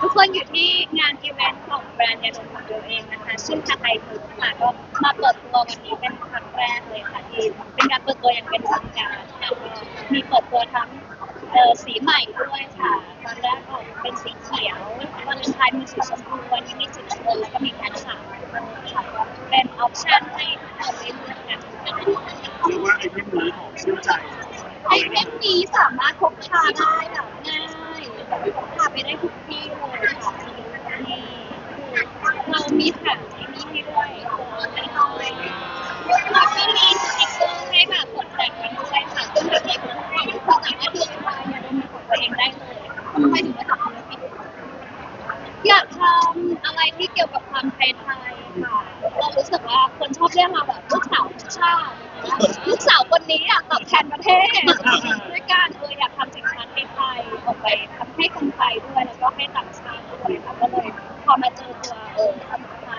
ทุกคนอยู่ที่งานอีเวนต์ของแบรนด์ยาดมของตัวเองนะคะชื่อคาไทฟูดค่ะก็มาเปิดตัววันนี้เป็นครั้งแรกเลยค่ะที่เป็นการเปิดตัวอย่างเป็นทางการค่ะมีเปิดตัวทั้งเอ่อสีใหม่ด้วยค่ะตอนแรกก็เป็นสีเขียววันเลนไทน์มีสีชมพูวันนี้มีสีน้ำเงินแล้วก็มีแค่สามค่ะก็เป็นออปชั่นให้เราได้เลือกกันเรียกว่าไอเทมนี้ของชื่อใจไอเทมนี้สามารถพกพาได้แบบง่ายพกพาไปได้ทุกที่เลยค่ะนี่ มีแถมที่นี่ให้ด้วยม่น้อยแล้วก็มีสติ๊กเกอร์ให้แบบตกแต่งกันด้วยค่ะซึ่งแบบนี้คุณผู้ชมสามารถเลือกมาอย่าดมเป็นของตัวเองได้เลยไมถึงมาทำธุรกิจอยากทำอะไรที่เกี่ยวกับความไทยๆค่ะเรารู้สึกว่าคนชอบเรียกเราแบบลูกสาวชาติลูกสาวคนนี้อยากตอบแทนประเทศด้วยการเอออยากทำสินค้าไทยๆออกไปทำให้คนไทยด้วยแล้วก็ให้ต่างชาติด้วยค่ะก็เลย อมาเจอตัวเออสมุนไพร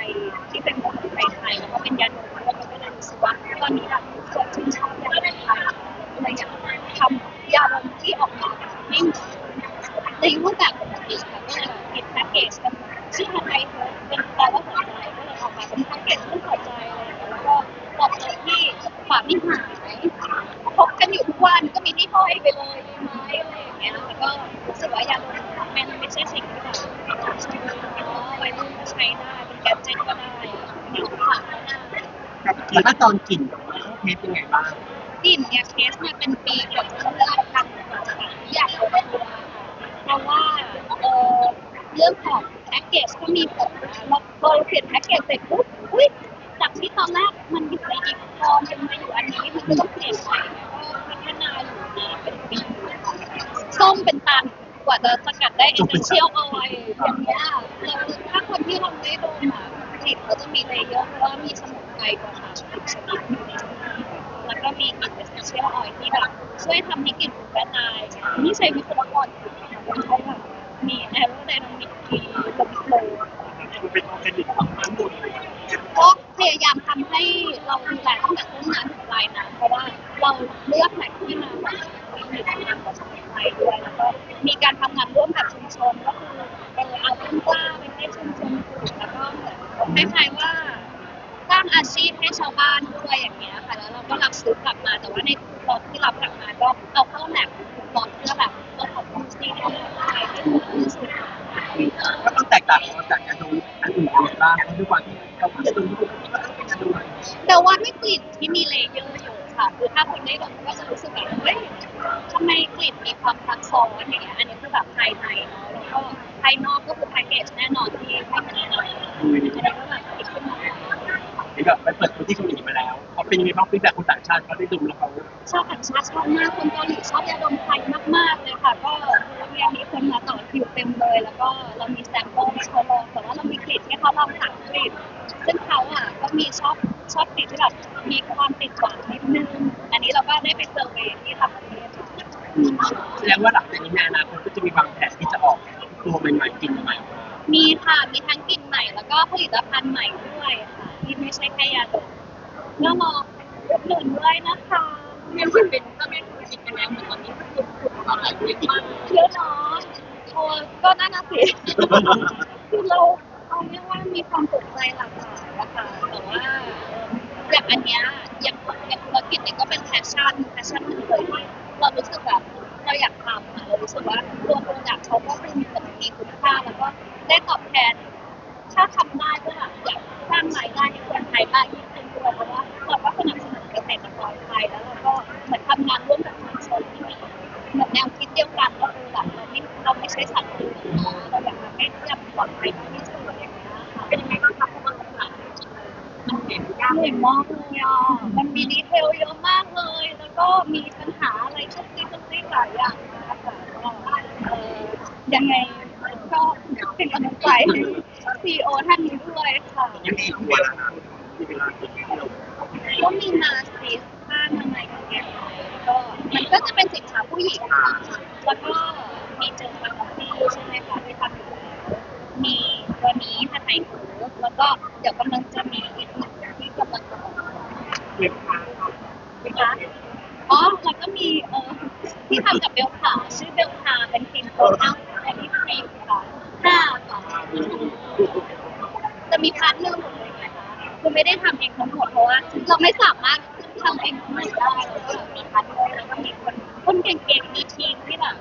ที่เป็นของไทยแล้วก็เป็นยาดมด้วก็เลยรู้สึกว่าตอนนี้แบบทุกคนชื่นชอบยาดมไทยเลยอยากทำยาดมที่ออกมาให้ในรูปแบบปกติค่ะก็เลยแบบคิดแพ็กเกจกันชื่อไทยๆเป็นแปลว่าหัวใจก็เลยออกมาเป็นแพ็กเกจรูปหัวใจอะไรอย่างเงี้ยแล้วก็ตอบโจทย์ที่ฝาไม่หา พกกันอยู่ทุกวันก็มีที่ห้อยไปเลยดีไหมอะไรอย่างเงี้ยแล้วก็รู้สึกว่ายาดมมันไม่ใช่สิ่งที่แบบใช้แล้ววัยรุ่นก็ใช้ได้เป็นแกดเจ็ตก็ได้มีของกก็ได้กับแล้วตอนกลิ่นเทสเป็นไงบ้างกลิ่นเนี่ยเทสมาเป็นปีกว่าจะเลือกกันกว่าจะแบบอยากเอาไปดูเพราะว่าเออเรื่องของแพ็กเกจก็มีผลนะเราพอเราเปลี่ยนแพ็กเกจเสร็จปุ๊บอุ้ยจากที่ตอนแรกมันอยู่ในอีกฟอร์มเป็นมาอยู่อันนี้มันก็ต้องเปลี่ยนไป ส้มเป็นตันกว่าจะสกัดได้เอเซนเชียลออยอย่างเงี้ยเราถ้าคนที่เราไม่โดนอะกลิ่นเขาจะมีเลเยอร์เพราะว่ามีสมุนไพรกว่าค่ะสิบชนิดอยู่ในนี้แล้วก็มีกลิ่นเอเซนเชียลออยที่แบบช่วยทำให้กลิ่นกระจายนี่ใช้วิศวกร แต่ว่าด้วยกลิ่นที่มีเลเยอร์อยู่ค่ะคือถ้าคนได้ดมก็จะรู้สึกแบบเฮ้ยทำไมกลิ่นมีความซับซ้อนอย่างเงี้ยอันนี้คือแบบภายในเนาะแล้วก็ภายนอกก็คือแพคเกจแน่นอนที่ให้มันดีอันนี้ก็แบบคิดขึ้นมานี่ก็ไปเปิดตัวที่เกาหลีมาแล้วเขาเป็นยังไงบ้างฟีดแบ็กคนต่างชาติเขาได้ดมแล้วเขาชอบต่างชาติชอบมากคนเกาหลีชอบยาดมไทยมากๆเลยค่ะ ก็โรงเรียนนี้คนมาต่อคิวเต็มเลย แล้วก็เรามีแซมเปิลให้เขาลองแต่ว่าเรามีกลิ่นให้เขาลองสามกลิ่น ซึ่งเขาอะก็มีชอบชอบกลิ่นที่แบบมีความติดหวานนิดนึง อันนี้เราก็ได้ไปเซอร์เวย์ที่ต่างประเทศแสดงว่าหลังจากนี้ในอนาคตก็จะมีวางแผนที่จะออกตัวใหม่ๆกลิ่นใหม่มีค่ะ มีทั้งกลิ่นใหม่แล้วก็ผลิตภัณฑ์ใหม่ด้วยค่ะที่ไม่ใช่แค่ยาดมก็ลองอุดหนุนด้วยนะคะเนี่ยมันเป็นก็เป็นธุรกิจกันแล้วเหมือนตอนนี้คือคือตอนหลายธุรกิจมากเยอะเนาะโอ้ก็น่าน่าสิคือเรา เอาเรียกว่ามีความสนใจหลากหลายอะค่ะแต่ว่าอย่างอันเนี้ยอย่างอย่างธุรกิจเนี่ยก็เป็นแพชชั่นแพชชั่นมันเลยที่เรารู้สึกแบบเราอยากทำอะเรารู้สึกว่าตัวโปรดักต์เขาก็คือมีแต่มีคุณค่าแล้วก็ได้ตอบแทน ถ้าทำได้ก็แบบอยากสร้างรายได้ให้คนไทยได้ยิ่งขึ้นด้วยเพราะว่าเราก็สนับสนุนเกษตรกรไทยแล้วเราก็เหมือนทำงานร่วมกับชุมชนที่มีเหมือนแนวคิดเดียวกันก็คือแบบเราไม่เราไม่ใช้สัตว์อื่นะเราอยากทำให้ทุกอย่างปลอดภัยที่สุด เป็นยังไงบ้างคะเพราะว่ามันเห็นยากเหนื่อยมากเลยอะมันมีดีเทลเยอะมากเลย แล้วก็มีปัญหาอะไรชุกซิกชุกซิกหลายอย่างมากค่ะก็เออยังไงก็เป็นกำลังใจให้ซีโอท่านนี้ด้วยค่ะ ยังมีทั้งเวเวลาลาที่เวลาที่เราก็มีนาซิสผ้าทำไมยกับแกก็มันก็จะเป็นสินค้าผู้หญิงค่ะแล้วก็มีเจอมาของพี่ใช่ไหมคะที่ทำอยู่ มีตัวนี้ถ้าไทยหูแล้วก็เดี๋ยวกำลังจะมีอีกหนึ่งที่กำลังจะออกมาเก็บทานะคะอ๋อแล้วก็มีเออที่ทำกับเบลคาชื่อเบลคาเป็นครีมโทนอัพอันนี้ครีมค่ะจะมีพาร์ทเนอร์หมดเลยไงคะคือไม่ได้ทำเองทั้งหมดเพราะว่าเราไม่สามารถทำเองทั้งหมดได้มีพาร์ทเนอร์แล้วก็มีคนคนเก่งๆมีทีมที่แบบ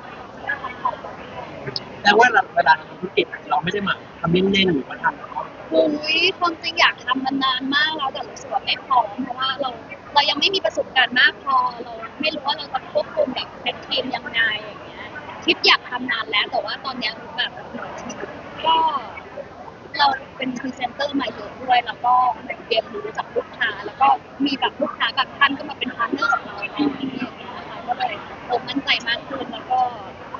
แต่ว่าเราเวลาเราทำธุรกิจเราไม่ได้มาทำเล่นๆหรือว่าทำอุ้ยความจริงอยากทำมานานมากแล้วแต่รู้สึกว่าไม่พร้อมเพราะว่าเราเรายังไม่มีประสบการณ์มากพอเราไม่รู้ว่าเราจะควบคุมแบบเป็นทีมยังไงอย่างเงี้ยคิดอยากทำนานแล้วแต่ว่าตอนเนี้ยแบบก็เราเป็นพรีเซนเตอร์มาเยอะด้วยแล้วก็เหมือนเรียนรู้จากลูกค้าแล้วก็มีแบบลูกค้าบางท่านก็มาเป็นพาร์ทเนอร์กับเราในที่นี้อย่างเงี้ยค่ะก็เลยมั่นใจมากขึ้นแล้วก็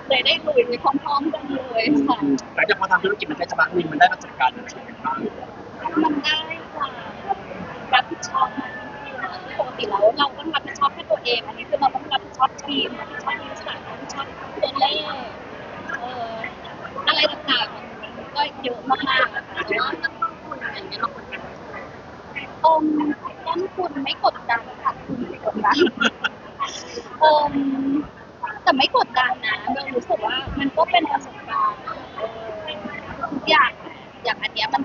เลยได้ลุยไปพร้อมๆกันเลยค่ะ หลังจากพอทำธุรกิจมันได้จะบายขึ้นมันได้ประสบการณ์อะไรบ้าง มันได้ความรับผิดชอบมากยิ่งขึ้นนะปกติแล้วเราต้องรับผิดชอบแค่ตัวเอง อันนี้คือเราต้องรับผิดชอบทีมรับผิดชอบบริษัทรับผิดชอบตัวเลขเอ่ออะไรต่างๆมันก็เยอะมากๆนะคะแต่ว่า จะต้องคุยอย่างเงี้ยเราควรจะ อมต้นทุนไม่กดดันขาดทุนไม่กดดันอมแต่ไม่กดดันนะเบลรู้สึกว่ามันก็เป็นประสบการณ์เออทุกอย่าง อย่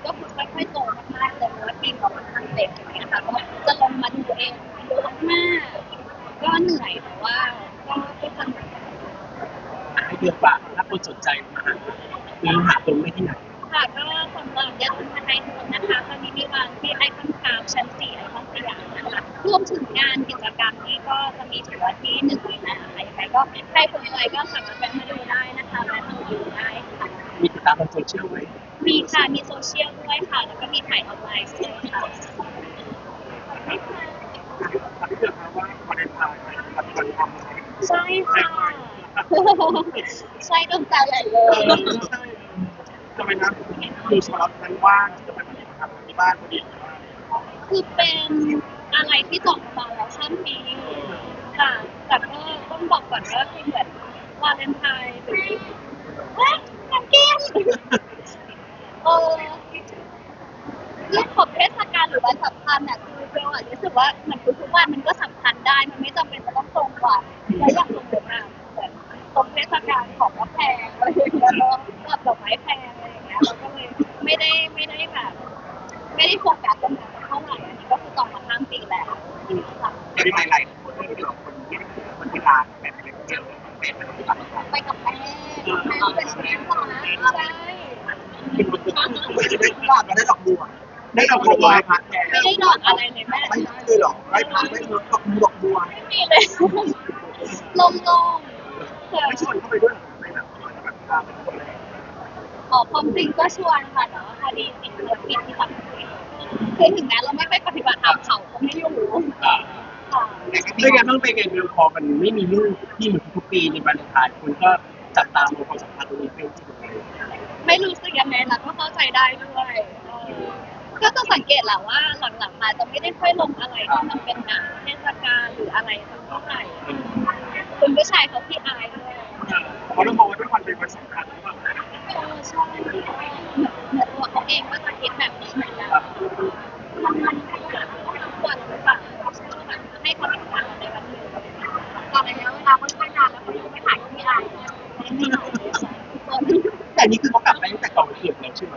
ใครสนใจก็สามารถแวะมาดูได้นะคะแวะมาดูได้ค่ะ มีติดตามทางโซเชียลไหมมีค่ะ มีโซเชียลด้วยค่ะ แล้วก็มีถ่ายออนไลน์ด้วยค่ะถามพี่เดือดครับว่าวันเลนไทน์ปัจจุบันทำใช่ค่ะใช่ดวงใจใหญ่เลเอยอทำไมนะคือสำหรับนั้นว่างจะไปปฏิบัติธรรมที่บ้านพอดีคือเป็นอะไรที่จบมาแล้วข้ามปีค่ะ แต่ก็ต้องบอกก่อนว่าคือเหมือนวาเลนไทน์หรือเฮ้ยน้ำเกมเออเรื่องของเท ศกาลหรือวันสำคัญน่ะคือเบลอะรู้สึกว่าเหมือนทุกๆวันมันก็สำคัญได้มันไม่จำเป็นจะต้องตรงวันแล้วอย่างสมมติอะเหมือนตรงเทศกาลของก็แพงอะไรอย่างเงี้ยแล้วแบบดอกไม้แพงอะไรอย่างเงี้ยเราก็เลยไม่ได้ไม่ได้แบบ ไม่ได้โฟกัสตรงนั้นเท่าไหร่อันนี้ก็คือจองมาข้ามปีแล้วค่ะไม่ไหลายคนที่เราคนที่คนที่ลาแบบเดียวเป็นปฏิบัติธรรมไปกับแม่แม่เป็นชีวิตร้าใช่ไม่ได้ลามาได้ดอกบัว ได้ดอกบัวไหว้พระแทนไม่ได้ดอกอะไรเลยแม่ไม่ได้เลยหรอไหว้พระไม่ดอกดอกบัวไม่มีเลยลงลงๆไม่ชวนเข้าไปด้วยในแบบอ๋อความจริงก็ชวนค่ะแต่ว่าพอดีติดภารกิจที่ต่างประเทศคือถึงแม้เราไม่ไปปฏิบัติธรรมเขาก็ไม่อยู่ค่ะด้วยกันต้องเป็นไงเบลพอมันไม่มีลูกที่เหมือนทุกปีในวันเลนไทน์คุณก็จับตามองความสัมพันธ์ตรงนี้เป็นที่ตรงไม่รู้สึกยังไงนะก็เข้าใจได้ด้วยออ ก็จะสังเกตแหละว่าหลังๆมาจะไม่ได้ค่อยลงอะไรที่มันเป็นหนังเทศกาลหรืออะไรเท่าไหร่คุณผู้ชายเขาที่อายด้วยเพราะเรามองว่าทุกวันเป็นวันสำคัญหรือเปล่าเออใช่เหมือนตัวเขาเองก็จะคิดแบบนี้เหมือนกันมันมันทุกวันหรือเปล่าแบบให้ความสำคัญในวันนึ่งตอนระยะเวลาค่อนข้างนานแล้วเขายังไม่หายที่อายไม่หายเลยค่ะทุกคนแต่นี่คือเขากลับไปตั้งแต่ก่อนเกิดแล้วใช่ไหม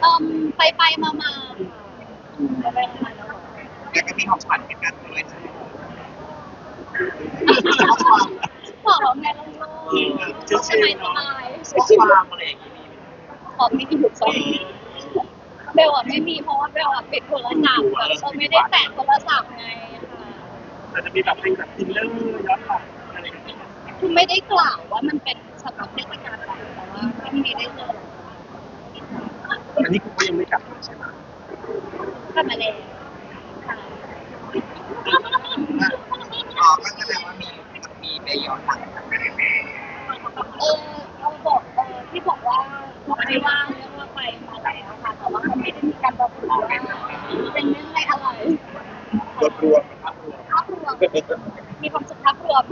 เอ่มไปไปมามาไปไปมามาแล้วแกก็มีของขวัญเป็นการด้วยใช่ไหมบอกเราไงเราโลกสบายสบายข้อความอะไรอย่างนี้ขอไม่มีถูกต้องเบลอะไม่มีเพราะว่าเบลอะปิดโทรศัพท์แบบเออไม่ได้แตะโทรศัพท์ไงค่ะแต่จะมีแบบเป็นแบบทินเลอร์ย้อนหลังอะไรอย่างเงี้ยคือไม่ได้กล่าวว่ามันเป็นสำหรับเทศกาลอะไรแต่ว่าก็มีได้เลย อันนี้คุณก็ยังไม่กลับใช่ไหมกลับมาแล้วค่ะ อ๋อก็แสดงว่ามีมีไปย้อนหลัง เออเราบอกเออที่บอกว่าไม่ว่างเรื่องว่าไปมาแล้วค่ะแต่ว่ามันไม่ได้มีการระบุว่าเป็นเรื่องอะไรอะไร รวมรวมครับรวม ภาพรวมมีความสุขภาพรวม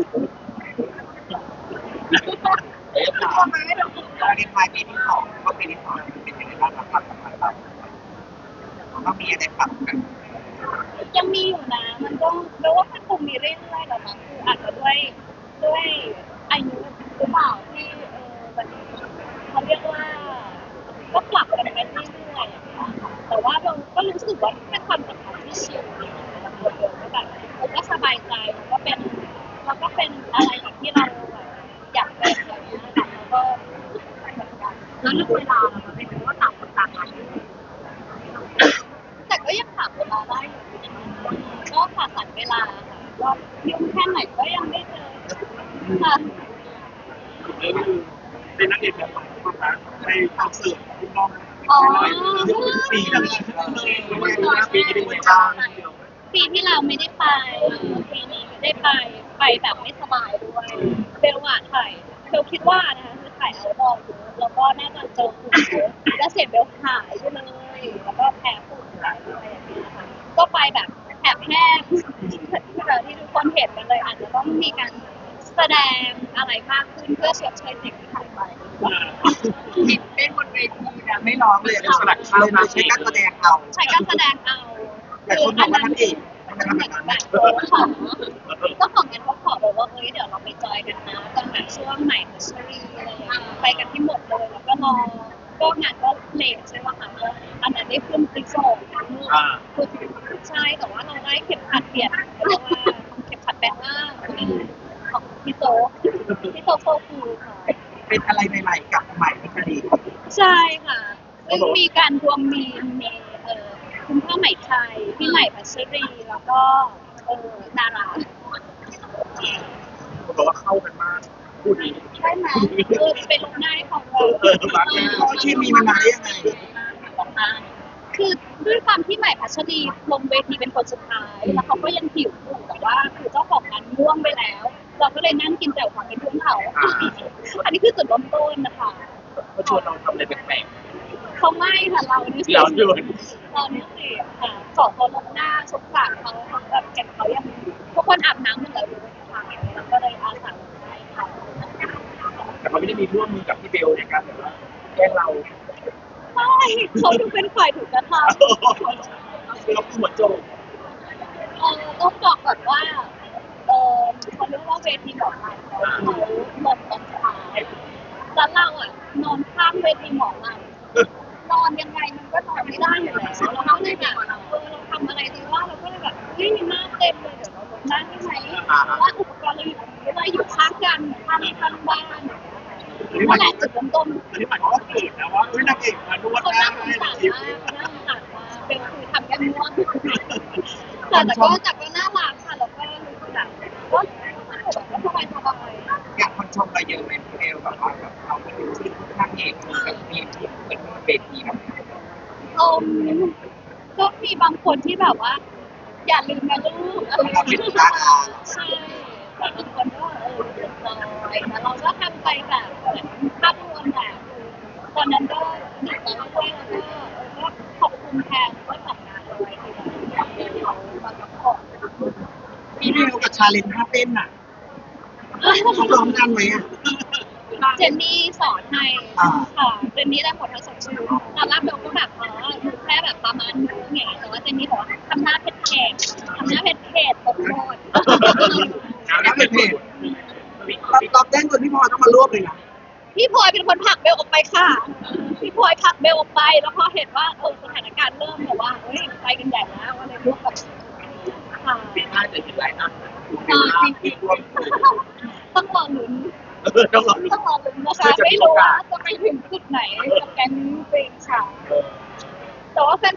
เอ๊ะถามการเรียนไม้ปีที่สองก็ปีที่สองเป็นยังไงบ้างครับความสัมพันธ์เรา ก็มีอะไรปรับกันยังมีอยู่นะ มันก็แปลว่ามันคงมีเรื่อยๆแหละมั้งคืออาจจะด้วยด้วยอายุหรือเปล่าที่เออมันเขาเรียกว่าก็ปรับกันไปเรื่อยๆแต่ว่าเราก็รู้สึกว่าเป็นความสัมพันธ์ที่ชิลแบบเดียวก็แบบเราก็สบายใจแล้วก็เป็นเราก็เป็นอะไรแบบที่เราแบบอยากเป็นอะไรอย่างเงี้ยค่ะแล้วก็เหมือนกันแล้วเรื่องเวลาเราไม่รู้ว่าต่างคนต่างงานอยู่ แต่ก็ยังถา มเวลาได้อยู่ก็ผ่าตัดเวลาค่ะว่ายุ่งแค่ไหนก็ยังได้เจอค่ะเรื่องคือเป็นนักเอกแบบใหม่ก็รักให้เข้าเสิร์ฟพี่น้องอ๋อยกเป็นปีแล้วปีนี้เป็นจ้างปีที่เราไม่ได้ไปปีนี้ไม่ได้ไปไปแบบไม่สบายด้วยเบลอะถ่ายเบลคิดว่านะคะคือถ่ายเอาดอเยอะแล้วก็น่าจะเจอฝุ่นเยอะแล้วเสร็จเบลหายไปเลยแล้วก็แพ้ฝุ่นหายด้วยอย่างเงี้ยค่ะ ก็ไปแบบแอบแห้งที่ทุกคนเห็นกันเลยอาจจะต้องมีการแสดงอะไรมากขึ้นเพื่อชดเชยสิ่งที่หายไปเห็นเต้นบนเวทีนะไม่ร้องเลยเลยมาใช้การแสดงเอาใช้การแสดงเอาคนบอกว่าท่านเอกมันนั้นแบบขอเจ้าของงานเขาขอบอกว่าเฮ้ยเดี๋ยวเราไปจอยกันนะตอนแบบช่วงใหม่พัชรีอะไรอย่างเงี้ยไปกันที่หมดเลยแล้วก็รอก็งานก็เลทใช่ไหมคะอันนั้นได้ขึ้นติ๊กโซ่คือ ใช่แต่ว่าเราได้เข็มขัดเปลี่ยนเพราะว่าเข็มขัดแบงค์ล่างของพี่โตพี่โตโฟกูค่ะเป็นอะไรใหม่ๆกับใหม่ที่ดีใช่ค่ะซึ่งมีการรวมมีมีเอ่อคุณพ่อใหม่ไทยพี่ใหม่พัชรีแล้วก็เออดาราบอกว่าเข้ากันมากคู่นี้ใช่ไหมเออเป็นลูกนาให้ของเราเออรักแน่เพราที่มีมันาได้ยังไง คือด้วยความที่ใหม่พัชรีลงเวทีเป็นคนสุดท้าย แล้วเขาก็ยังหิวอยู่แต่ว่าคือเจ้าของงานง่วงไปแล้ว เราก็เลยนั่งกินแต่ความเป็นเพื่อนเขาอันนี้คือจุดเริ่มต้นนะคะเขาชวนเราทำอะไรแปลก เขาไม่ค่ะเรานี่ๆสิเราโยนเรานี่สิค่ะขอเขาลงหน้าสงสารเขาเขาแบบแก่เขายังทุกคนอาบน้ำหมดแล้วเลยค่ะแล้วก็เลยอาสาลงให้เขาแต่เขาไม่ได้มีร่วมมือกับพี่เบลในการแบบว่าแกล้งเรา ใช่เขาดูเป็นฝ่ายถูกกระทำ เราหัวโจกเออต้องบอกก่อนว่าเออเขาเรียกว่าเวทีหมอลำเขาหมดตอนเช้าแล้วเราอะนอนข้างเวทีหมอลำนอนยังไงมันก็นอนไม่ได้อยู่แล้วเราก็เลยแบบเออเราทำอะไรดีว่าเราก็เลยแบบเฮ้ยหน้าเต็มเลยเดี๋ยวเราลงได้ไหมเพราะว่าอุปกรณ์เราอยู่เราอยู่ข้างกันข้างข้างบ้าน นั่นแหละจุดเริ่มต้นอันนี้หมายความว่าเกิดนะว่าเฮ้ยนางเอกมานวดเขาหน้าน่าสงให้สารทิปมากเขาน่าสงสารมากเป็นคือทำแก้ม่วงแต่แต่ก็แต่ก็น่ารักค่ะแล้วก็รู้สึกแบบก็สบบก็สบายสบายอยากคนชมเราเยอะไหมพี่เบลแบบว่าแบบเราเป็นที่ข้างเอกคือกับมีที่เป็นเวทีแบบเอมก็มีบางคนที่แบบว่า อย่าลืมนะลูกอะไรอย่างเงี้ยใช่แต่บางคนก็เออ เรียบร้อยแต่เราก็ทำไปแบบเหมือนภาพรวมแหละตอนนั้นก็ดีใจด้วยแล้วก็ก็ขอบคุณแทนด้วยของงานด้วยที่แบบเขามาซัพพอร์ตพี่เบลกับชาเลนจ์ท่าเต้นอะเขาร้องกันไหมอะ เจนนี่สอนให้อ่า ค่ะเจนนี่ได้หมดทั้งสองชื่อตอนแรกเบลก็แบบอ๋อดูแค่แบบประมาณนึงไงแต่ว่าเจนนี่บอกว่าทำหน้าเผ็ดเผ็ดทำหน้าเผ็ดเผ็ดตกโทษแล้วเป็นเพจรั บรับแจ้งจนพี่พลอยต้องมารวบเลยนะพี่พลอยเป็นคนผลักเบลออกไปค่ะ พี่พลอยผลักเบลออกไป แล้วพอเห็นว่าเออสถานการณ์เริ่มแบบว่าเฮ้ยไปกันใหญ่แล้วก็เลยลุกแบบค่ะปีหน้าจะเห็นหลายอันเออจริงๆต้องรอลุ้นต้องรอดูต้องรอลุ้นนะคะไม่รู้ว่าจะไปถึงจุดไหนกับแกงนี้จริงค่ะแต่ว่าแฟน